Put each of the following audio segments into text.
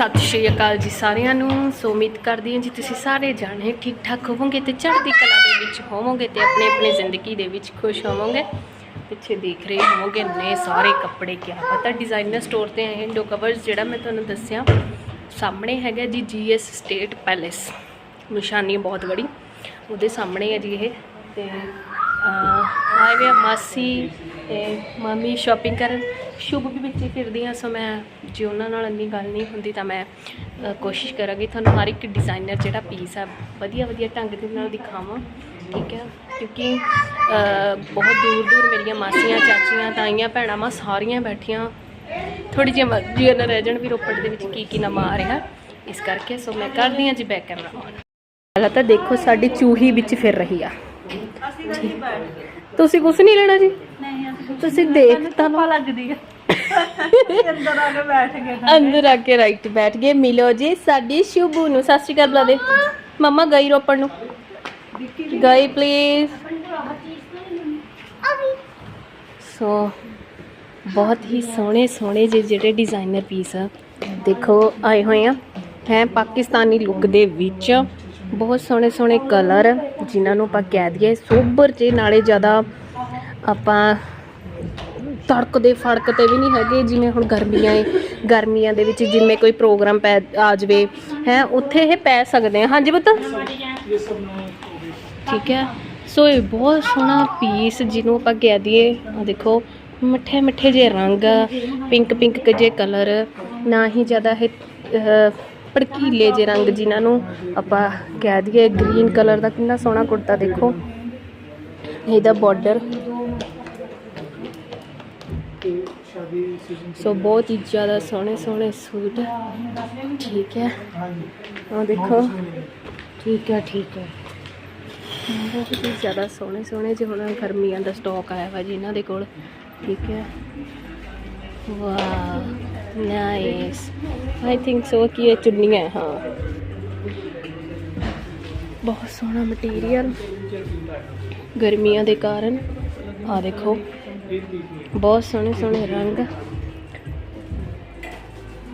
ਸਤਿ ਸ਼੍ਰੀ ਅਕਾਲ ਜੀ ਸਾਰਿਆਂ ਨੂੰ। ਸੋ ਉਮੀਦ ਕਰਦੀ ਹਾਂ ਜੀ ਤੁਸੀਂ ਸਾਰੇ ਜਾਣੇ ਠੀਕ ਠਾਕ ਹੋਵੋਗੇ ਤੇ ਚੜ੍ਹਦੀ ਕਲਾ ਦੇ ਵਿੱਚ ਹੋਵੋਗੇ ਤੇ ਆਪਣੇ ਆਪਣੇ ਜ਼ਿੰਦਗੀ ਦੇ ਵਿੱਚ ਖੁਸ਼ ਹੋਵੋਗੇ ਪਿੱਛੇ ਦੇਖ ਰਹੇ ਹੋਵੋਗੇ ਨੇ ਸਾਰੇ ਕੱਪੜੇ ਕਿਆ ਪਤਾ ਡਿਜ਼ਾਈਨਰ ਸਟੋਰ ਤੇ ਆਏ ਇੰਡੋ ਕਵਰਸ ਜਿਹੜਾ ਮੈਂ ਤੁਹਾਨੂੰ ਦੱਸਿਆ ਸਾਹਮਣੇ ਹੈਗਾ ਜੀ ਜੀਐਸ ਸਟੇਟ ਪੈਲੇਸ ਨਿਸ਼ਾਨੀ ਬਹੁਤ ਬੜੀ। ਉਹਦੇ ਸਾਹਮਣੇ ਹੈ ਜੀ ਇਹ ਤੇ ਅਹ, ਆਏ ਵੇ ਮਾਸੀ ਤੇ ਮਾਮੀ ਸ਼ਾਪਿੰਗ ਕਰਨ। ਸ਼ੁਭ ਵੀ ਵਿੱਚ ਫਿਰਦੀ ਆ ਸੋ ਮੈਂ ਜੇ ਉਹਨਾਂ ਨਾਲ ਇੰਨੀ ਗੱਲ ਨਹੀਂ ਹੁੰਦੀ ਤਾਂ ਮੈਂ ਕੋਸ਼ਿਸ਼ ਕਰਾਂਗੀ ਤੁਹਾਨੂੰ ਹਰ ਇੱਕ ਡਿਜ਼ਾਈਨਰ ਜਿਹੜਾ ਪੀਸ ਆ ਵਧੀਆ ਵਧੀਆ ਢੰਗ ਦੇ ਨਾਲ ਦਿਖਾਵਾਂ। ਠੀਕ ਹੈ? ਕਿਉਂਕਿ ਬਹੁਤ ਦੂਰ ਦੂਰ ਮੇਰੀਆਂ ਮਾਸੀਆਂ ਚਾਚੀਆਂ ਤਾਈਆਂ ਭੈਣਾਂ ਮਾ ਸਾਰੀਆਂ ਬੈਠੀਆਂ। ਥੋੜੀ ਜਿਹੀ ਮਰਜ਼ੀ ਨਾ ਰਹਿ ਜਾਣ ਵੀ ਰੋਪੜ ਦੇ ਵਿੱਚ ਕੀ ਕੀ ਨਵਾਂ ਆ ਰਿਹਾ। ਇਸ ਕਰਕੇ ਸੋ ਮੈਂ ਕਰਦੀ ਹਾਂ ਜੀ ਬੈਕ ਕੈਮਰਾ ਆਨ ਪਹਿਲਾਂ ਤਾਂ ਦੇਖੋ ਸਾਡੀ ਚੂਹੀ ਵਿੱਚ ਫਿਰ ਰਹੀ ਆ। ਤੁਸੀਂ ਕੁਝ ਨਹੀਂ ਲੈਣਾ ਜੀ? ਤੁਸੀਂ ਦੇਖ ਤਾਂ ਲਓ। ਲੱਗਦੀ ਆ। ਅੰਦਰ ਆ ਕੇ ਬੈਠ ਗਏ ਅੰਦਰ ਆ ਕੇ ਰਾਈਟ ਬੈਠ ਗਏ। ਮਿਲੋ ਜੀ ਸਾਡੀ ਸ਼ੁਭੂ ਨੂੰ। ਸਤਿ ਸ਼੍ਰੀ ਅਕਾਲ ਬੁਲਾ ਦੇ ਮੰਮਾ ਗਈ ਰੋਪੜ ਨੂੰ। ਗਈ ਪਲੀਜ਼ ਸੋ ਬਹੁਤ ਹੀ ਸੋਹਣੇ ਸੋਹਣੇ ਜਿਹੇ ਜਿਹੜੇ ਡਿਜ਼ਾਈਨਰ ਪੀਸ ਆ। ਦੇਖੋ ਆਏ ਹੋਏ ਆ। ਹੈ ਪਾਕਿਸਤਾਨੀ ਲੁੱਕ ਦੇ ਵਿੱਚ। ਬਹੁਤ ਸੋਹਣੇ ਸੋਹਣੇ ਕਲਰ ਜਿਨ੍ਹਾਂ ਨੂੰ ਆਪਾਂ ਕਹਿ ਦਈਏ। ਸੋਬਰ ਜੇ ਨਾਲੇ ਜ਼ਿਆਦਾ ਆਪਾਂ ਤੜਕਦੇ ਫੜਕਦੇ ਵੀ ਨਹੀਂ ਹੈਗੇ, ਜਿਵੇਂ ਹੁਣ ਗਰਮੀਆਂ ਏ, ਗਰਮੀਆਂ ਦੇ ਵਿੱਚ ਜਿਵੇਂ ਕੋਈ ਪ੍ਰੋਗਰਾਮ ਪੈ, ਆ ਜਾਵੇ, ਹੈ, ਉੱਥੇ ਇਹ ਪੈ ਸਕਦੇ ਆ। ਹਾਂਜੀ ਬਤਾ ਠੀਕ ਹੈ। ਸੋ ਇਹ ਬਹੁਤ ਸੋਹਣਾ ਪੀਸ ਜਿਹਨੂੰ ਆਪਾਂ ਕਹਿ ਦਈਏ, ਆਹ ਦੇਖੋ, ਮਿੱਠੇ ਮਿੱਠੇ ਜੇ ਰੰਗ ਪਿੰਕ ਪਿੰਕ ਜੇ ਕਲਰ ਨਾ ਹੀ ਜ਼ਿਆਦਾ ਇਹ ਭੜਕੀਲੇ ਜੇ ਰੰਗ ਜਿਨ੍ਹਾਂ ਨੂੰ ਆਪਾਂ ਕਹਿ ਦਈਏ ਗ੍ਰੀਨ ਕਲਰ ਦਾ ਕਿੰਨਾ ਸੋਹਣਾ ਕੁੜਤਾ ਦੇਖੋ। ਇਹਦਾ ਬਾਰਡਰ ਸੋ ਬਹੁਤ ਹੀ ਜ਼ਿਆਦਾ ਸੋਹਣੇ ਸੋਹਣੇ ਸੂਟ। ਠੀਕ ਹੈ। ਆਹ ਦੇਖੋ। ਠੀਕ ਹੈ ਠੀਕ ਹੈ। ਬਹੁਤ ਹੀ ਜ਼ਿਆਦਾ ਸੋਹਣੇ ਸੋਹਣੇ ਜਿਹੇ ਹੁਣ ਗਰਮੀਆਂ ਦਾ ਸਟਾਕ ਆਇਆ ਵਾ ਜੀ ਇਹਨਾਂ ਦੇ ਕੋਲ। ਠੀਕ ਹੈ। ਵਾਹ ਨਾਈਸ ਆਈ ਥਿੰਕ ਸੋ ਕਿ ਇਹ ਚੁੰਨੀਆਂ ਹੈ, ਹਾਂ ਬਹੁਤ ਸੋਹਣਾ ਮਟੀਰੀਅਲ ਗਰਮੀਆਂ ਦੇ ਕਾਰਨ। ਆ ਦੇਖੋ। ਬਹੁਤ ਸੋਹਣੇ ਸੋਹਣੇ ਰੰਗ।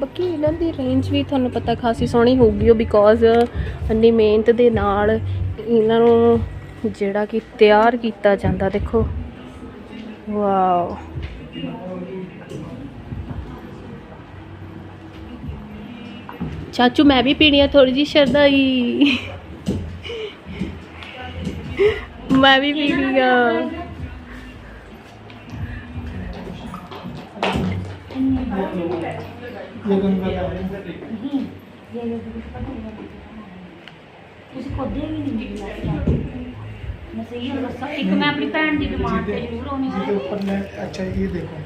ਬਾਕੀ ਇਹਨਾਂ ਦੀ ਰੇਂਜ ਵੀ ਤੁਹਾਨੂੰ ਪਤਾ ਖਾਸੀ ਸੋਹਣੀ ਹੋਊਗੀ, ਉਹ ਬਿਕੋਜ਼ ਇੰਨੀ ਮਿਹਨਤ ਦੇ ਨਾਲ ਇਹਨਾਂ ਨੂੰ ਜਿਹੜਾ ਕਿ ਤਿਆਰ ਕੀਤਾ ਜਾਂਦਾ, ਦੇਖੋ। ਵਾਓ ਚਾਚੂ, ਮੈਂ ਵੀ ਪੀਣੀ ਆ ਥੋੜੀ ਜੀ ਸ਼ਰਦਾਈ ਮੈਂ ਵੀ ਪੀਣੀ ਆ। एक मैं अपनी भैन की डिमांड पे जरूर आनी जिसके ऊपर मैं अच्छा ये देखो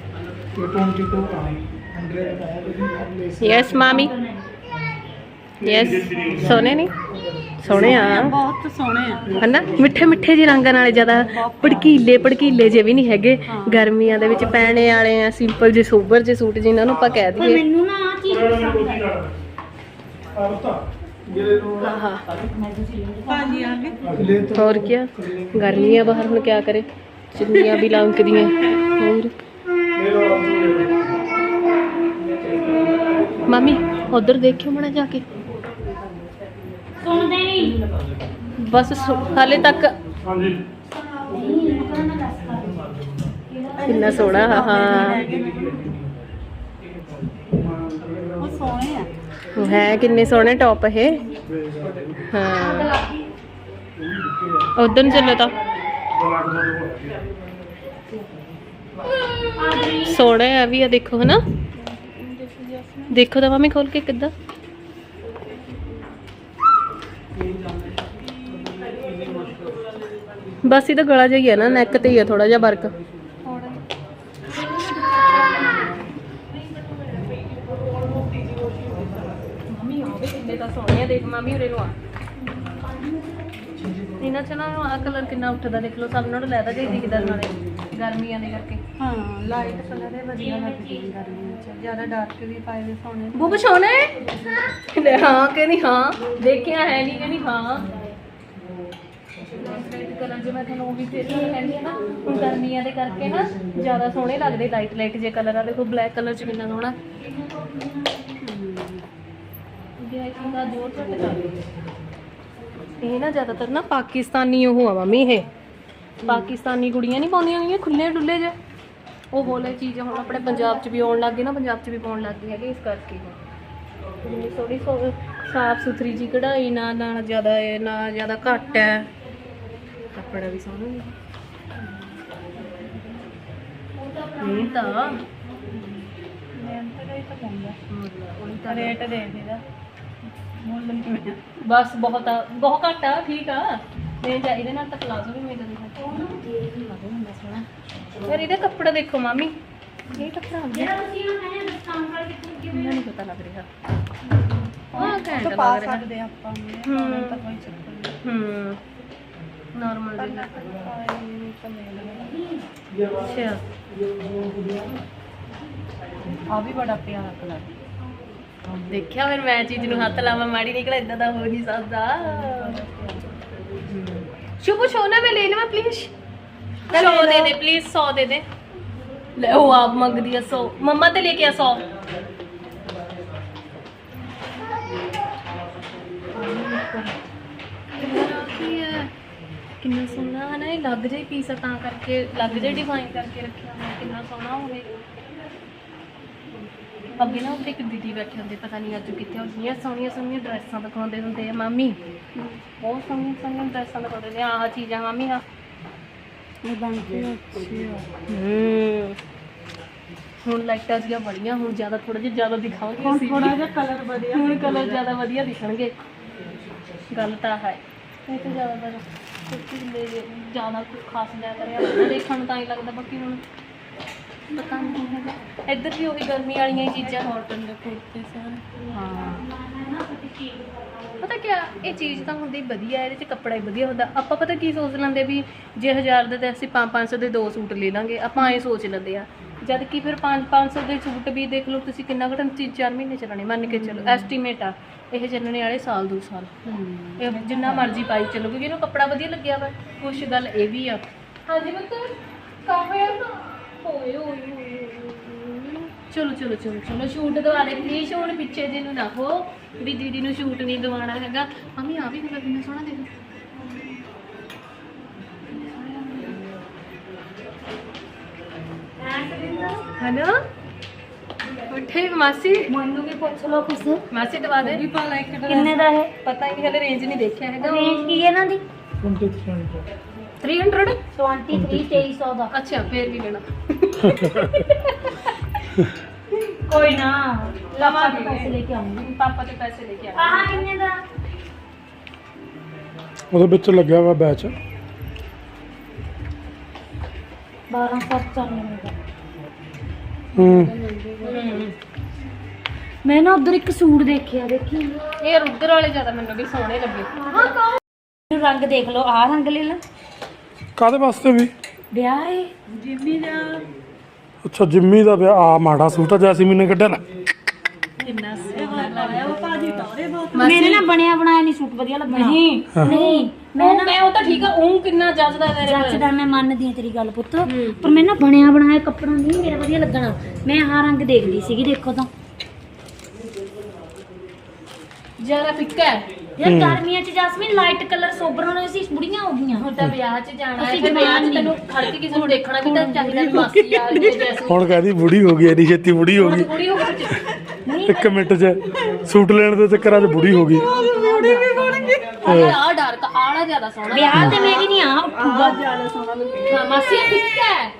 ये ट्वेंटी टू का है हंड्रेड का है यस मामी यस सोने नहीं ਸੋਹਣੇ ਆ। ਬਹੁਤ ਸੋਹਣੇ ਆ। ਹਨਾ? ਮਿੱਠੇ ਮਿੱਠੇ ਜਿਹੇ ਰੰਗਾਂ ਨਾਲੇ ਜ਼ਿਆਦਾ ਭੜਕੀਲੇ ਭੜਕੀਲੇ ਜੇ ਵੀ ਨਹੀਂ ਹੈਗੇ। ਗਰਮੀਆਂ ਦੇ ਵਿੱਚ ਪਹਿਨੇ ਵਾਲੇ ਆ ਸਿੰਪਲ ਜੇ ਸੋਬਰ ਜੇ ਸੂਟ ਜਿਨ੍ਹਾਂ ਨੂੰ ਆਪਾਂ ਕਹਿ ਦਈਏ। ਮੈਨੂੰ ਨਾ ਆ ਚੀਜ਼ ਪਸੰਦ ਆਈ ਹਾਂਜੀ ਆ ਹੋਰ ਕੀ ਗਰਮੀਆਂ ਬਾਹਰ ਹੁਣ ਕੀ ਕਰੇ? ਚੁੰਨੀਆਂ ਵੀ ਲੰਕਦੀਆਂ ਹੋਰ? ਮਾਮੀ ਉਧਰ ਦੇਖਿਓ ਮਣਾ ਜਾ ਕੇ। ਸੁਣਦੇ ਨਹੀਂ ਬਸ ਸੁ- ਹਾਲੇ ਤੱਕ हाँ जी ਕਿੰਨਾ ਸੋਹਣਾ ਹਾਂ, ਹਾਂ ਉਹ ਸੋਹਣੇ ਆ। ਹੈ ਕਿੰਨੇ ਸੋਹਣੇ ਟੌਪ ਇਹ। ਹਾਂ। ਉਧਰ ਨੂੰ ਚੱਲੋ ਤਾਂ। ਸੋਹਣਾ ਆ ਵੀ ਆ ਦੇਖੋ ਹਨਾ। ਦੇਖੋ ਤਾਂ ਮਾਮੀ ਖੋਲ ਕੇ ਕਿੱਦਾਂ। ਬਸ ਇਹਦਾ ਗਲਾ ਜਿਹਾ ਹੀ ਹੈ ਨਾ ਨੈਕ ਤੇ ਹੀ ਹੈ ਥੋੜਾ ਜਿਹਾ ਵਰਕ। ਮੰਮੀ ਉਹ ਵੀ ਕਿੰਨੇ ਤਾਂ ਸੋਹਣੇ ਆ ਦੇਖ ਮੰਮੀ ਉਰੇ ਨੂੰ ਆ। ਇਹਨਾਂ ਚ ਨਾ ਆ ਕਲਰ ਕਿੰਨਾ ਉੱਠਦਾ ਦੇਖ ਲਓ ਸਭ ਨਾਲੋਂ ਲੈਦਾ ਜਿਹਾ ਦਿਖਦਾ ਨਾਲੇ ਗਰਮੀਆਂ ਦੇ ਕਰਕੇ। ਹਾਂ ਲਾਈਟ ਕਲਰ ਹੈ ਵਧੀਆ ਲੱਗਦੀ ਹੈ ਗਰਮੀਆਂ ਚ। ਜ਼ਿਆਦਾ ਡਾਰਕ ਵੀ ਪਾਏ ਦੇ ਸੋਹਣੇ। ਬੁੱਬ ਸੋਹਣੇ? ਲੈ ਹਾਂ ਕਿ ਨਹੀਂ ਹਾਂ। ਦੇਖਿਆ ਹੈ ਨਹੀਂ ਕਿ ਨਹੀਂ ਹਾਂ। ਲਾਈਟ ਕਲਰ ਜੇ ਮੈਂ ਤੁਹਾਨੂੰ ਉਹੀ ਫਿਰ ਕਹਿੰਦੀ ਆ ਨਾ, ਹੁਣ ਗਰਮੀਆਂ ਦੇ ਕਰਕੇ ਨਾ ਜ਼ਿਆਦਾ ਸੋਹਣੇ ਲੱਗਦੇ ਲਾਈਟ ਲਾਈਟ ਜੇ ਕਲਰ ਆ, ਦੇਖੋ ਬਲੈਕ ਕਲਰ ਚ ਕਿੰਨਾ ਸੋਹਣਾ। ਲੱਗਿਆ ਇੱਕ ਦਾ ਜੋਰ ਘੱਟ ਕਰ ਇਹ ਨਾ ਜ਼ਿਆਦਾਤਰ ਨਾ ਪਾਕਿਸਤਾਨੀ ਉਹ ਆ ਮੰਮੀ ਇਹ। ਪਾਕਿਸਤਾਨੀ ਕੁੜੀਆਂ ਨਹੀਂ ਪਾਉਂਦੀਆਂ ਗਈਆਂ ਖੁੱਲੇ ਡੁੱਲੇ ਜੇ ਉਹ ਬੋਲੇ ਚੀਜ਼ ਹੁਣ ਆਪਣੇ ਪੰਜਾਬ 'ਚ ਵੀ ਆਉਣ ਲੱਗ ਗਈ ਨਾ, ਪੰਜਾਬ 'ਚ ਵੀ ਪਾਉਣ ਲੱਗ ਗਈ ਹੈਗੀ ਇਸ ਕਰਕੇ। ਇੰਨੀ ਸਾਫ਼ ਸੁਥਰੀ ਜੀ ਕਢਾਈ, ਨਾ ਨਾ ਜ਼ਿਆਦਾ ਇਹ, ਨਾ ਜ਼ਿਆਦਾ ਘੱਟ ਹੈ। ਕੱਪੜਾ ਵੀ ਸੋਹਣਾ ਹੈ। ਤਾਂ ਰੇਟ ਦੇ ਦੇਦਾ ਮੁੱਲ ਨਹੀਂ ਬਸ ਬਹੁਤ ਆ ਬਹੁਤ ਘੱਟ ਆ ਠੀਕ ਆ। ਮੈਂ ਜਾ ਇਹਦੇ ਨਾਲ ਤਾਂ ਪਲਾਜ਼ੋ ਵੀ ਮਿਲ ਜਾਂਦਾ ਯਾਰ ਇਹਦਾ ਕੱਪੜਾ ਦੇਖੋ ਮਾਮੀ। ਇਹ ਕੱਪੜਾ ਹੁੰਦਾ ਜਿਹੜਾ ਤੁਸੀਂ ਉਹ ਕਹਿੰਦੇ ਡਿਸਕਾਊਂਟ ਕਰਕੇ ਕਿਵੇਂ ਮੈਨੂੰ ਨਹੀਂ ਪਤਾ ਲੱਗ ਰਿਹਾ। ਤਾਂ ਪਾ ਲੱਗ ਰਿਹਾ। ਸਕਦੇ ਆਪਾਂ ਨੂੰ ਹੂੰ। ਤਾਂ ਕੋਈ ਚੱਕਰ ਨਹੀਂ ਹੂੰ। ਨਾਰਮਲ ਦੇ। ਪਾਈ ਤਾਂ ਲੈ ਲੈਣਾ ਅੱਛਾ। ਆ ਵੀ ਬੜਾ ਪਿਆਰਾ ਕਲਰ ਦੇਖਿਆ ਫਿਰ ਮੈਂ ਚੀਜ਼ ਨੂੰ ਹੱਥ ਲਾਵਾਂ ਮਾੜੀ ਨਿਕਲ ਇਦਾਂ ਦਾ ਹੋ ਨਹੀਂ ਸਕਦਾ। ਸ਼ੁਭੂ ਸੋਨਾ ਮੈਂ ਲੈ ਲਵਾਂ ਪਲੀਜ਼ ਚਲੋ ਦੇ ਦੇ ਪਲੀਜ਼ 100 ਦੇ ਦੇ। ਲੈ ਉਹ ਆਪ ਮੰਗਦੀ ਆ 100 ਮੰਮਾ ਤੇ ਲੈ ਕੇ ਆ 100 ਕਿੰਨਾ ਸੋਹਣਾ ਹੈ ਨਾ ਇਹ ਲੱਗ ਜਾਈ ਪੀਸ ਤਾਂ ਕਰਕੇ ਲੱਗ ਜਾਈ ਡਿਫਾਈਨ ਕਰਕੇ ਰੱਖਿਆ ਹੋਇਆ ਕਿੰਨਾ ਸੋਹਣਾ ਹੋਵੇ। ਅੱਗੇ ਨਾ ਉੱਥੇ ਇੱਕ ਦੀਦੀ ਬੈਠੇ ਹੁੰਦੇ ਪਤਾ ਨਹੀਂ ਅੱਜ ਕਿੱਥੇ ਹੁੰਦੀਆਂ ਸੋਹਣੀਆਂ ਸੋਹਣੀਆਂ ਡਰੈਸਾਂ ਦਿਖਾਉਂਦੇ ਹੁੰਦੇ ਆ ਮਾਮੀ। ਬਹੁਤ ਸੋਹਣੀਆਂ ਸੋਹਣੀਆਂ ਡਰੈਸਾਂ ਦਿਖਾਉਂਦੇ ਨੇ ਆਹ ਚੀਜ਼ਾਂ ਮਾਮੀ ਆ ਇਹ ਬਣ ਅੱਛਾ। ਹੂੰ ਹੁਣ ਲਾਈਟਾਂ ਜੀਆਂ ਬੜੀਆਂ ਹੁਣ ਜ਼ਿਆਦਾ ਥੋੜਾ ਜਿਹਾ ਜ਼ਿਆਦਾ ਦਿਖਾਉਂਗੇ ਅਸੀਂ। ਥੋੜਾ ਜਿਹਾ ਕਲਰ ਵਧੀਆ ਹੁਣ ਕਲਰ ਜ਼ਿਆਦਾ ਵਧੀਆ ਦਿਖਣਗੇ। ਗੱਲ ਤਾਂ ਹੈ। ਇਹ ਤਾਂ ਜ਼ਿਆਦਾਤਰ ਕੁਝ ਲੈ ਜ਼ਿਆਦਾ ਕੁਝ ਖਾਸ ਲਿਆ ਕਰਿਆ ਦੇਖਣ ਨੂੰ ਤਾਂ ਹੀ ਲੱਗਦਾ, ਬਾਕੀ ਹੁਣ ਪਤਾ ਨਹੀਂ ਹੈਗਾ। ਇੱਧਰ ਵੀ ਉਹੀ ਗਰਮੀ ਵਾਲੀਆਂ ਹੀ ਚੀਜ਼ਾਂ ਕਾਟਨ ਦੇ ਕੁੜਤੇ ਸਾਰੇ। ਹਾਂ। ਪਤਾ ਕੀ ਇਹ ਚੀਜ਼ ਤਾਂ ਹੁੰਦੀ ਵਧੀਆ, ਇਹਦੇ ਚ ਕੱਪੜਾ ਹੀ ਵਧੀਆ ਹੁੰਦਾ। ਆਪਾਂ ਪਤਾ ਕੀ ਸੋਚ ਲੈਂਦੇ ਵੀ ਜੇ 1000 ਦੇ ਤੇ ਅਸੀਂ 5-500 ਦੇ ਦੋ ਸੂਟ ਲੈ ਲਾਂਗੇ, ਆਪਾਂ ਐਂ ਸੋਚ ਲੈਂਦੇ ਆ। ਜਦ ਕਿ ਫਿਰ 5-500 ਦੇ ਸੂਟ ਵੀ ਦੇਖ ਲਓ, ਤੁਸੀਂ ਕਿੰਨਾ ਘਟਨ 3-4 ਮਹੀਨੇ ਚਲਾਣੇ, ਮੰਨ ਕੇ ਚਲੋ ਐਸਟੀਮੇਟ ਆ। ਇਹ ਚੱਲਣੇ ਵਾਲੇ ਸਾਲ ਦੋ ਸਾਲ। ਇਹ ਜਿੰਨਾ ਮਰਜ਼ੀ ਪਾਈ ਚਲੋ ਕਿਉਂਕਿ ਇਹਨੂੰ ਕੱਪੜਾ ਵਧੀਆ ਲੱਗਿਆ ਵਾ। ਕੁਛ ਗੱਲ ਇਹ ਵੀ ਆ। ਹਾਂਜੀ ਬੱਤਰ ਕਾਫੇ ਓਏ ਓਏ। ਚਲੋ ਚਲੋ ਚਲੋ ਚਲੋ ਸ਼ੂਟ ਦਵਾ ਦੇ ਪਲੀਜ਼ ਹੁਣ ਪਿੱਛੇ ਜੇ ਨੂੰ ਨਾ ਹੋ ਵੀ ਦੀਦੀ ਨੂੰ ਸ਼ੂਟ ਨਹੀਂ ਦਵਾਉਣਾ ਹੈਗਾ। ਮੰਮੀ ਆ ਵੀ ਕਲਰ ਕਿੰਨਾ ਸੋਹਣਾ ਦੇਖੋ। ਹੈਨਾ ਉੱਠੇ ਮਾਸੀ। ਮੈਨੂੰ ਵੀ ਪੁੱਛ ਲਓ ਕੁਛ। ਮਾਸੀ ਦਵਾ ਦੇ। ਕਿੰਨੇ ਦਾ ਹੈ ਪਤਾ ਹੀ ਨਹੀਂ ਹਲੇ ਰੇਂਜ ਨਹੀਂ ਦੇਖਿਆ ਹੈਗਾ। ਰੇਂਜ ਕੀ ਹੈ ਇਹਨਾਂ ਦੀ? 23 300 23 2300 ਦਾ। ਅੱਛਾ ਫੇਰ ਵੀ ਲੈਣਾ। ਕੋਈ ਨਾ ਲਵਾਂਗੇ। ਪੈਸੇ ਲੈ ਕੇ ਆਉਂਗੀ। ਪਾਪਾ ਤੇ ਪੈਸੇ ਲੈ ਕੇ ਆ ਆਹ ਕਿੰਨੇ ਦਾ? ਉਹਦੇ ਵਿੱਚ ਲੱਗਿਆ ਵਾ ਬੈਚ 1295 ਦਾ। ਹੂੰ। ਮੈਂ ਨਾ ਉਧਰ ਇੱਕ ਸੂਟ ਦੇਖਿਆ ਦੇਖੀ? ਇਹ ਰੁੱਦਰ ਵਾਲੇ ਜ਼ਿਆਦਾ ਮੈਨੂੰ ਵੀ ਸੋਹਣੇ ਲੱਗੇ। ਇਹਨੂੰ ਰੰਗ ਦੇਖ ਲਓ ਆਹ ਰੰਗ ਲੈ ਲਾ। ਕਾਦੇ ਵਾਸਤੇ ਵੀ? ਵਿਆਹ ਹੈ ਜਿੰਮੀ ਦਾ। ਅੱਛਾ ਜਿੰਮੀ ਦਾ ਵਿਆਹ ਆ ਮਾੜਾ ਸੂਟ ਆ ਜੈਸਮੀਨ ਨੇ ਕੱਢਿਆ ਨਾ। ਕਿੰਨਾ ਸੋਹਣਾ ਲੱਗਦਾ। ਉਹ ਭਾਜੀ ਤਾਰੇ ਬਹੁਤ ਮੇਰੇ ਨਾ ਬਣਿਆ ਬਣਾਇਆ ਨਹੀਂ ਸੂਟ ਵਧੀਆ ਲੱਗਣਾ ਨਹੀਂ। ਨਹੀਂ। ਮੈਂ ਮੈਂ ਉਹ ਤਾਂ ਠੀਕ ਆ ਉਹ ਕਿੰਨਾ ਜੱਜਦਾ ਤੇਰੇ ਕੋਲ। ਜੱਚਦਾ ਮੈਂ ਮੰਨਦੀ ਹਾਂ ਤੇਰੀ ਗੱਲ ਪੁੱਤ। ਪਰ ਮੈਨੂੰ ਨਾ ਬਣਿਆ ਬਣਾਇਆ ਕੱਪੜਾ ਨਹੀਂ ਮੇਰਾ ਵਧੀਆ ਲੱਗਣਾ। ਮੈਂ ਆਹ ਰੰਗ ਦੇਖਦੀ ਸੀਗੀ ਦੇਖੋ ਤਾਂ। ਜ਼ਿਆਦਾ ਫਿੱਕਾ ਹੈ। ਯਾਰ ਗਰਮੀਆਂ 'ਚ ਜਸਮੀਨ ਲਾਈਟ ਕਲਰ ਸੋਬਰ ਹੋਣੇ ਸੀ ਬੁੜੀਆਂ ਹੋ ਗਈਆਂ। ਹੁਣ ਤਾਂ ਵਿਆਹ 'ਚ ਜਾਣਾ ਹੈ ਤੇ ਵਿਆਹ 'ਚ ਤੈਨੂੰ ਖੜ ਕੇ ਕਿਸੇ ਨੂੰ ਦੇਖਣਾ ਵੀ ਤਾਂ ਚਾਹੀਦਾ ਵੀ ਮਾਸੀ ਹੈ ਜੈਸਮੀਨ। ਹੁਣ ਕਹਿੰਦੀ ਬੁੜੀ ਹੋ ਗਈ ਐਨੀ ਛੇਤੀ ਬੁੜੀ ਹੋ ਗਈ। ਕੁੜੀ ਹੋ ਗਈ। ਨਹੀਂ ਇੱਕ ਮਿੰਟ 'ਚ ਸੂਟ ਲੈਣ ਦੇ ਚੱਕਰਾਂ 'ਚ ਬੁੜੀ ਹੋ ਗਈ। ਆ ਡਾਰਕ ਆਲਾ ਜ਼ਿਆਦਾ ਸੋਹਣਾ ਵਿਆਹ ਤੇ ਮੇਰੀ ਨਹੀਂ ਆ ਉੱਠੂਗਾ ਜ਼ਿਆਦਾ ਸੋਹਣਾ ਲੱਗੇਗਾ ਹਾਂ ਮਾਸੀ ਇਹ ਫਿੱਕਾ ਹੈ।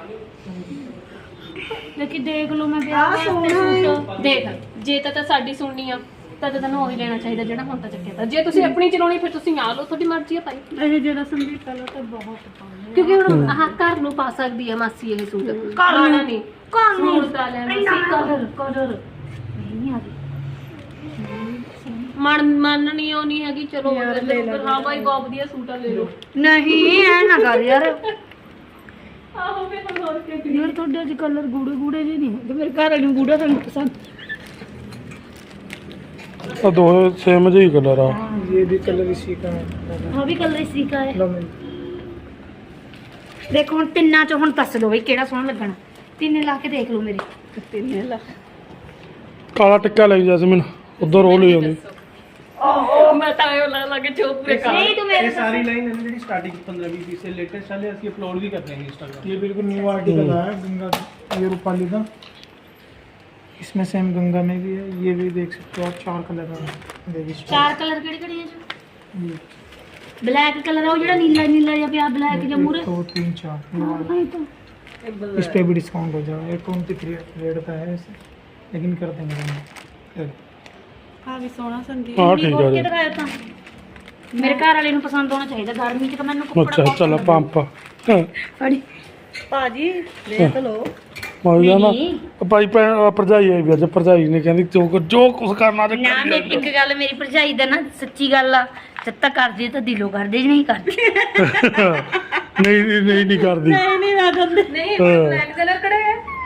ਲੇਕਿਨ ਦੇਖ ਲਓ ਮੈਂ ਵਿਆਹ ਵਾਸਤੇ ਸੂਟ। ਦੇਖ ਜੇ ਤਾਂ ਤਾਂ ਸਾਡੀ ਸੁਣਨੀ ਆ ਤਾਂ ਤਾਂ ਤੈਨੂੰ ਉਹੀ ਲੈਣਾ ਚਾਹੀਦਾ ਜਿਹੜਾ ਹੁਣ ਤਾਂ ਚੱਕਿਆ ਤਾਂ। ਜੇ ਤੁਸੀਂ ਆਪਣੀ ਚਲਾਉਣੀ ਫਿਰ ਤੁਸੀਂ ਆ ਲਓ ਤੁਹਾਡੀ ਮਰਜ਼ੀ ਆ ਭਾਈ। ਇਹ ਜਿਹੜਾ ਸੰਦੀਪ ਕਲਰ ਤਾਂ ਬਹੁਤ ਪਾਉਂਦੇ ਕਿਉਂਕਿ ਹੁਣ ਆਹ ਘਰ ਨੂੰ ਪਾ ਸਕਦੀ ਹੈ ਮਾਸੀ ਇਹ ਸੂਟ। ਘਰ ਨੂੰ। ਪਾਉਣਾ ਨਹੀਂ। ਘਰ ਨੂੰ। ਸੂਟ ਤਾਂ ਲੈਣਾ ਸੀ ਕਲਰ ਕਲਰ। ਨਹੀਂ ਆ ਰਹੀ। ਮਨ ਮੰਨਣੀ ਉਹ ਨਹੀਂ ਹੈਗੀ ਚਲੋ ਪਰ ਹਾਂ ਭਾਈ ਬਹੁਤ ਵਧੀਆ ਸੂਟ ਆ ਲੈ ਲਓ। ਨਹੀਂ ਐ ਨਾ ਕਰ ਯਾਰ। ਆਹੋ ਵੀ ਹੁਣ ਹੋਰ ਕੀ ਯਾਰ ਤੁਹਾਡੇ ਅੱਜ ਕਲਰ ਗੂੜੇ ਗੂੜੇ ਜਿਹੇ ਨਹੀਂ ਹੁੰਦੇ ਮੇਰੇ ਘਰ ਵਾਲੇ ਨੂੰ ਗੂੜਾ ਰੰਗ ਪਸੰਦ। ਤਾਂ ਦੋਵੇਂ ਸੇਮ ਜਿਹੀ ਕਲਰ ਆ। ਇਹ ਵੀ ਕਲਰ ਇਸੀ ਦਾ ਹਾਂ ਵੀ ਕਲਰ ਇਸੀ ਕਾ ਹੈ ਦੇਖੋ ਹੁਣ ਤਿੰਨਾਂ ਚੋਂ ਹੁਣ ਦੱਸ ਦਿਓ ਬਈ ਕਿਹੜਾ ਸੋਹਣਾ ਲੱਗਣਾ। ਤਿੰਨੇ ਲਾ ਕੇ ਦੇਖ ਲਓ ਮੇਰੇ। ਤਿੰਨੇ ਲਾ। ਕਾਲਾ ਟਿੱਕਾ ਲਈ ਜੈਸਮੀਨ ਉਧਰ ਉਹ ਲਈ ਆਉਂਦੀ। तो भी हम्म। इसमें सेम गंगा में भी है ये भी देख सकते हो आप चार कलर चार कलर ब्लैक कलर है नीला नीला या फिर ब्लैक दो तीन चार। इस पे भी डिस्काउंट हो जाएगा। रेट का है लेकिन कर देंगे। ਆ ਵੀ ਸੋਹਣਾ ਸੰਦੀਪ। ਹਾਂ ਵੀ ਠੀਕ ਖੋਲ ਆ ਕੇ ਜੀ। ਦਿਖਾਇਆ ਤਾਂ? ਮੇਰੇ ਘਰ ਵਾਲੇ ਨੂੰ ਪਸੰਦ ਹੋਣਾ ਚਾਹੀਦਾ ਗਰਮੀ ਚ ਤਾਂ ਮੈਨੂੰ ਕੱਪੜਾ ਅੱਛਾ ਚਲ ਪਸੰਦ ਪੰਪ। ਹਾਂ। ਫੜੀ। ਭਾਜੀ ਦੇਖ ਲਓ। ਮੈਂ ਜਾਣਾ ਨਹੀਂ। ਭਾਈ ਭੈਣ ਭਰਜਾਈ ਆਈ ਵੀ ਅੱਜ ਭਰਜਾਈ ਨੇ ਕਹਿੰਦੀ ਜੋ ਕੁ- ਜੋ ਕੁਝ ਕਰਨਾ ਤੇ ਨਾ ਕਰੀ ਮੇਰੀ ਇੱਕ ਗੱਲ ਮੇਰੀ ਭਰਜਾਈ ਦਾ ਨਾ ਸੱਚੀ ਗੱਲ ਆ ਚੱਤਾ ਕਰਦੇ ਤਾਂ ਦਿਲੋਂ ਕਰਦੇ ਨਹੀਂ ਕਰਦੇ। ਨਹੀਂ ਨਹੀਂ ਨਹੀਂ ਕਰਦੀ। ਨਹੀਂ ਨਹੀਂ ਕਹਿੰਦੇ ਨਹੀਂ ਹਾਂ। ਬਲੈਕ ਕਲਰ ਕਿਹੜਾ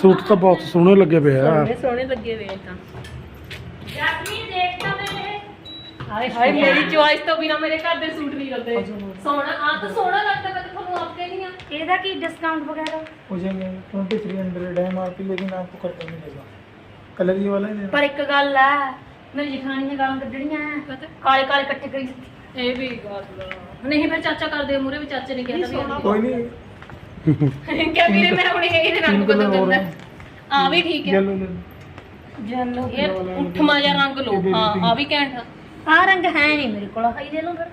ਸੂਟ ਤਾਂ ਬਹੁਤ ਸੋਹਣੇ ਲੱਗੇ ਪਏ ਆ ਸੋਹਣੇ ਸੋਹਣੇ ਲੱਗੇ ਵੇ ਤਾਂ ਜਸਮੀਨ ਦੇਖ ਤਾਂ ਮੇਰੇ ਹਾਏ ਹਾਏ ਮੇਰੀ ਚੁਆਇਸ ਤੋਂ ਬਿਨਾ ਮੇਰੇ ਘਰ ਦੇ ਸੂਟ ਨਹੀਂ ਲੱਗਦੇ ਸੋਹਣਾ ਆ ਤਾਂ ਸੋਹਣਾ ਲੱਗਦਾ ਮੈਂ ਤਾਂ ਤੁਹਾਨੂੰ ਆਪ ਕਹਿੰਦੀ ਆ ਇਹਦਾ ਕੀ ਡਿਸਕਾਊਂਟ ਵਗੈਰਾ हो जाएंगे ट्वेंटी थ्री हंड्रेड है एम आर पी लेकिन आपको करके मिलेगा कलर ये वाला है ना? ਪਰ ਇੱਕ ਗੱਲ ਆ ਮੇਰੀ ਜਠਾਣੀ ਨੇ ਗਾਲਾਂ ਕੱਢਣੀਆਂ ਕਾਲੇ ਕਾਲੇ ਇਕੱਠੇ ਕਰੀ ਦਿੱਤੇ ਇਹ ਵੀ ਗੱਲ ਆ। ਨਹੀਂ ਫਿਰ ਚਾਚਾ ਕਰਦੇ ਮੂਰੇ ਵੀ ਚਾਚੇ ਨੇ ਕਿਹਾ ਤਾਂ कोई नहीं ਵੀ ਕਿਆ ਵੀਰੇ ਮੈਂ ਹੁਣ ਇਹਦੇ ਰੰਗ ਬਦਲ ਦਿੰਦਾ ਆ। ਵੀ ਠੀਕ ਹੈ। ਜੈਲੋ ਜੈਲੋ ਯਾਰ ਉੱਠਮਾ ਜਾਂ ਰੰਗ ਲੋ ਹਾਂ ਆ ਵੀ ਘੈਂਟ। ਆ ਰੰਗ ਹੈ ਨਹੀਂ ਮੇਰੇ ਕੋਲ। ਹਾਈ ਦੇ ਲਓ ਫਿਰ।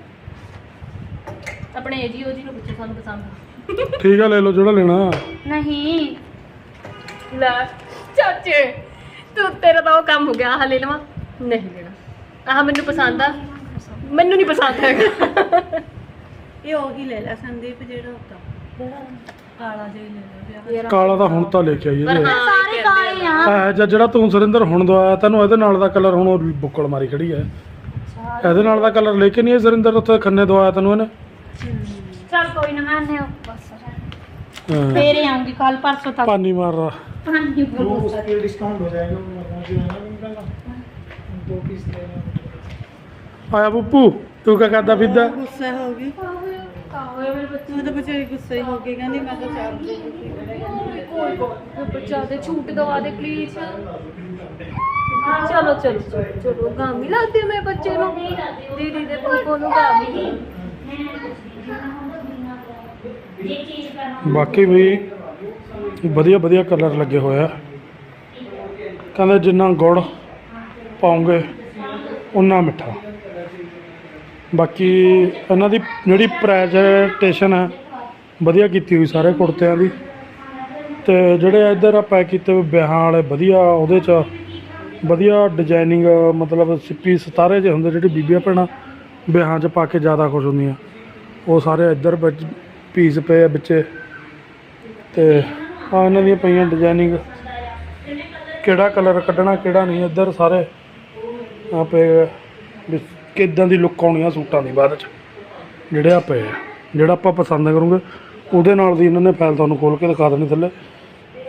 ਆਪਣੇ ਜੀ ਉਹ ਨੂੰ ਪੁੱਛੋ ਸਾਨੂੰ ਪਸੰਦ। ਠੀਕ ਆ ਲੈ ਲਓ ਜਿਹੜਾ ਲੈਣਾ। ਨਹੀਂ। ਲੈ ਚਾਚੇ ਤੂੰ ਤੇਰਾ ਤਾਂ ਉਹ ਕੰਮ ਹੋ ਗਿਆ ਆਹ ਲੈ ਲਵਾਂ। ਨਹੀਂ ਲੈਣਾ। ਆਹ ਮੈਨੂੰ ਪਸੰਦ ਆ। ਮੈਨੂੰ ਨਹੀਂ ਪਸੰਦ ਹੈਗਾ। ਇਹ ਉਹ ਹੀ ਲੈ ਲੈ ਸੰਦੀਪ ਜਿਹੜਾ ਹੁੰਦਾ। ਕਾਲਾ ਜਿਹਾ ਹੀ ਲੈ ਲੈ ਕਾਲਾ ਤਾਂ ਹੁਣ ਤਾਂ ਲੈ ਕੇ ਆਈ ਪਰ ਇਹਦੇ ਹਾਂ ਸਾਰੇ ਕਾਲੇ ਆ ਹੈ ਜਾਂ ਜਿਹੜਾ ਤੂੰ ਸੁਰਿੰਦਰ ਹੁਣ ਦਵਾਇਆ ਤੈਨੂੰ ਇਹਦੇ ਨਾਲ ਦਾ ਕਲਰ ਹੁਣ ਉਹ ਬੁੱਕਲ ਮਾਰੀ ਖੜੀ ਹੈ ਇਹਦੇ ਨਾਲ ਦਾ ਕਲਰ ਲੈ ਕੇ ਨਹੀਂ ਆਈ ਸੁਰਿੰਦਰ ਉੱਥੇ ਖੰਨੇ ਦਵਾਇਆ ਤੈਨੂੰ ਇਹਨੇ ਚਲ ਕੋਈ ਨਾ ਮੈਂ ਨੇ ਬਸ ਹਾਂ। ਫੇਰੇ ਆਉਂਗੀ ਕੱਲ ਪਰਸੋਂ ਤੱਕ ਪਾਨੀ ਮਾਰ ਰਹਾ ਪਾਣੀ वो उसके डिस्काउंट हो जाएगा वो वाला जो है ना उनका ना, दो पीस लेना ਆਇਆ ਬੱਪੂ ਤੂੰ ਕਿਆ ਕਰਦਾ ਫਿਰਦਾ ਗੁੱਸਾ ਹੋ ਗਈ ਮੈਂ ਤਾਂ ਬਚਾਰੀ ਗੁੱਸੇ ਹੀ ਹੋ ਗਈ, ਕਹਿੰਦੀ ਮੈਂ ਤਾਂ ਚਾਰ ਦੇ ਕੋਈ ਕੋਈ ਬੱਚਾ ਦੇ ਛੂਟ ਦਵਾ ਦੇ ਪਲੀਜ਼ ਚਲੋ ਚਲੋ ਚਲੋ ਚਲੋ ਗਾਮੀ ਲੱਗਦੀ ਮੈਂ ਬੱਚੇ ਨੂੰ। ਦੀਦੀ ਦੇ ਪੁੱਪੋ ਨੂੰ ਗਾਮੀ ਬਾਕੀ ਵੀ ਵਧੀਆ ਵਧੀਆ ਕਲਰ ਲੱਗੇ ਹੋਏ ਆ। ਕਹਿੰਦੇ ਜਿੰਨਾ ਗੁੜ ਪਾਉਂਗੇ, ਉਨਾ ਮਿੱਠਾ। ਬਾਕੀ ਇਹਨਾਂ ਦੀ ਜਿਹੜੀ ਪ੍ਰੈਜੈਂਟੇਸ਼ਨ ਹੈ, ਵਧੀਆ ਕੀਤੀ ਹੋਈ ਸਾਰੇ ਕੁੜਤਿਆਂ ਦੀ। ਤੇ ਜਿਹੜੇ ਇੱਧਰ ਆ ਪੈਕ ਕੀਤੇ ਹੋਏ ਵਿਆਹਾਂ ਵਾਲੇ ਵਧੀਆ, ਉਹਦੇ ਚ ਵਧੀਆ ਡਿਜ਼ਾਈਨਿੰਗ ਮਤਲਬ ਸਿੱਪੀ ਸਤਾਰੇ ਜਿਹੇ ਹੁੰਦੇ, ਜਿਹੜੀ ਬੀਬੀਆਂ ਭੈਣਾਂ ਵਿਆਹਾਂ 'ਚ ਪਾ ਕੇ ਜ਼ਿਆਦਾ ਖੁਸ਼ ਹੁੰਦੀਆਂ। ਉਹ ਸਾਰੇ ਇੱਧਰ ਵਿੱਚ ਪੀਸ ਪਏ ਆ ਵਿੱਚੇ। ਤੇ ਆ ਇਹਨਾਂ ਦੀਆਂ ਪਈਆਂ ਡਿਜ਼ਾਈਨਿੰਗ ਕਿਹੜਾ ਕਲਰ ਕੱਢਣਾ, ਕਿਹੜਾ ਨਹੀਂ, ਇੱਧਰ ਸਾਰੇ ਆ ਪਏ ਆ ਦੀ ਲੁੱਕ ਆਉਣੀ ਆ ਸੂਟਾਂ ਦੀ ਬਾਅਦ ਚ, ਜਿਹੜੇ ਆ ਪਏ ਆ। ਜਿਹੜਾ ਆਪਾਂ ਪਸੰਦ ਕਰੂੰਗੇ, ਉਹਦੇ ਨਾਲ ਦੀ ਇਹਨਾਂ ਨੇ ਫਾਈਲ ਤੁਹਾਨੂੰ ਖੋਲ ਕੇ ਦਿਖਾ ਦੇਣੀ ਥੱਲੇ,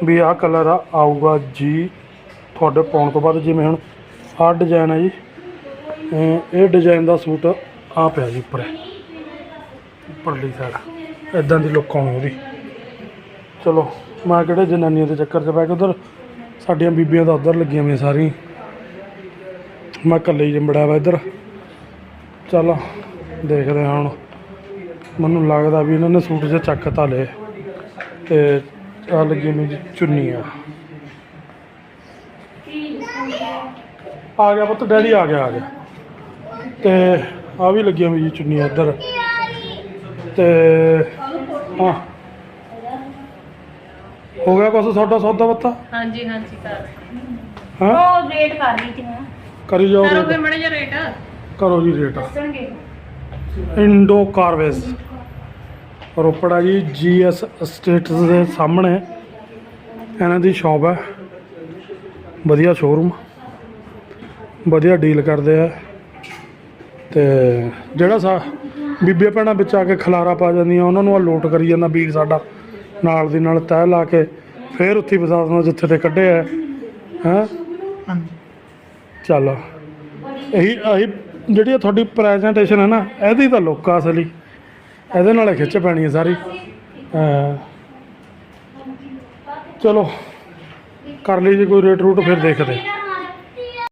ਵੀ ਆਹ ਕਲਰ ਆ, ਆਊਗਾ ਜੀ ਤੁਹਾਡੇ ਪਾਉਣ ਤੋਂ ਬਾਅਦ ਜਿਵੇਂ ਹੁਣ ਆਹ ਡਿਜ਼ਾਈਨ ਹੈ ਜੀ ਇਹ ਡਿਜ਼ਾਈਨ ਦਾ ਸੂਟ ਆ ਪਿਆ ਜੀ ਉੱਪਰ, ਉੱਪਰਲੀ ਸਾਈਡ ਇਦਾਂ ਦੀ ਲੁੱਕ ਆਉਣੀ ਉਹਦੀ। ਚਲੋ, ਮੈਂ ਕਿਹੜੇ ਜਨਾਨੀਆਂ ਦੇ ਚੱਕਰ 'ਚ ਪੈ ਕੇ ਉਧਰ, ਸਾਡੀਆਂ ਬੀਬੀਆਂ ਤਾਂ ਉਧਰ ਲੱਗੀਆਂ ਹੋਈਆਂ ਸਾਰੀਆਂ। ਮੈਂ ਇਕੱਲੇ ਹੀ ਜੰਬੜਿਆ ਵਾ ਇੱਧਰ। ਚਲ ਦੇਖਦੇ ਹਾਂ ਹੁਣ। ਮੈਨੂੰ ਲੱਗਦਾ ਵੀ ਇਹਨਾਂ ਨੇ ਸੂਟ ਜਿਹਾ ਚੱਕ ਤਾਂ ਲਏ। ਤੇ ਆ ਲੱਗੀ ਮੇਰੀ ਚੁੰਨੀ ਆ। ਆ ਗਿਆ ਪੁੱਤ ਡੈਡੀ ਆ ਗਿਆ ਆ ਗਿਆ। ਤੇ ਆ ਵੀ ਲੱਗੀਆਂ ਮੇਰੀ ਚੁੰਨੀ ਇੱਧਰ। ਤੇ ਹਾਂ। ਹੋ ਗਿਆ ਕੁਛ ਤੁਹਾਡਾ ਸੌਦਾ ਬੱਤਾ ਹਾਂਜੀ ਹਾਂਜੀ ਕਰ ਹਾਂ? ਉਹ ਵੇਟ ਕਰ ਰਹੀ ਸੀ ਮੈਂ। ਕਰੀ ਜਾਓ ਕਰੋ ਰੇਟ ਫਿਰ। ਮੜੇ ਜਿਹਾ ਰੇਟ ਕਰੋ ਜੀ ਰੇਟ। ਦੱਸਣਗੇ? ਇੰਡੋ ਕਾਰਵੇਸ ਰੋਪੜਾ ਜੀ ਜੀਐਸ ਸਟੇਟਸ ਦੇ ਸਾਹਮਣੇ ਇਹਨਾਂ ਦੀ ਸ਼ਾਪ ਹੈ। ਵਧੀਆ ਸ਼ੋਰੂਮ ਵਧੀਆ ਡੀਲ ਕਰਦੇ ਆ। ਤੇ ਜਿਹੜਾ ਸਾ ਬੀਬੀਆਂ ਭੈਣਾਂ ਵਿੱਚ ਆ ਕੇ ਖਲਾਰਾ ਪਾ ਜਾਂਦੀਆਂ ਉਹਨਾਂ ਨੂੰ ਆ ਲੋਟ ਕਰੀ ਜਾਂਦਾ ਵੀਰ ਸਾਡਾ। ਨਾਲ ਦੀ ਨਾਲ ਤਹਿ ਲਾ ਕੇ ਫੇਰ ਉੱਥੇ ਫਸਾ ਦਿੰਦਾ ਜਿੱਥੇ ਤੇ ਕੱਢਿਆ ਹੈ। ਹੈਂ? ਚੱਲ। ਇਹੀ ਆਹੀ ਜਿਹੜੀ ਇਹ ਤੁਹਾਡੀ ਪ੍ਰੈਜੈਂਟੇਸ਼ਨ ਹੈ ਨਾ, ਇਹਦੀ ਤਾਂ ਲੁੱਕ ਆ ਅਸਲੀ। ਇਹਦੇ ਨਾਲ ਖਿੱਚ ਪੈਣੀ ਹੈ ਸਾਰੀ। ਚਲੋ, ਕਰ ਲਈ ਜੀ ਕੋਈ ਰੇਟ ਰੂਟ, ਫਿਰ ਦੇਖਦੇ।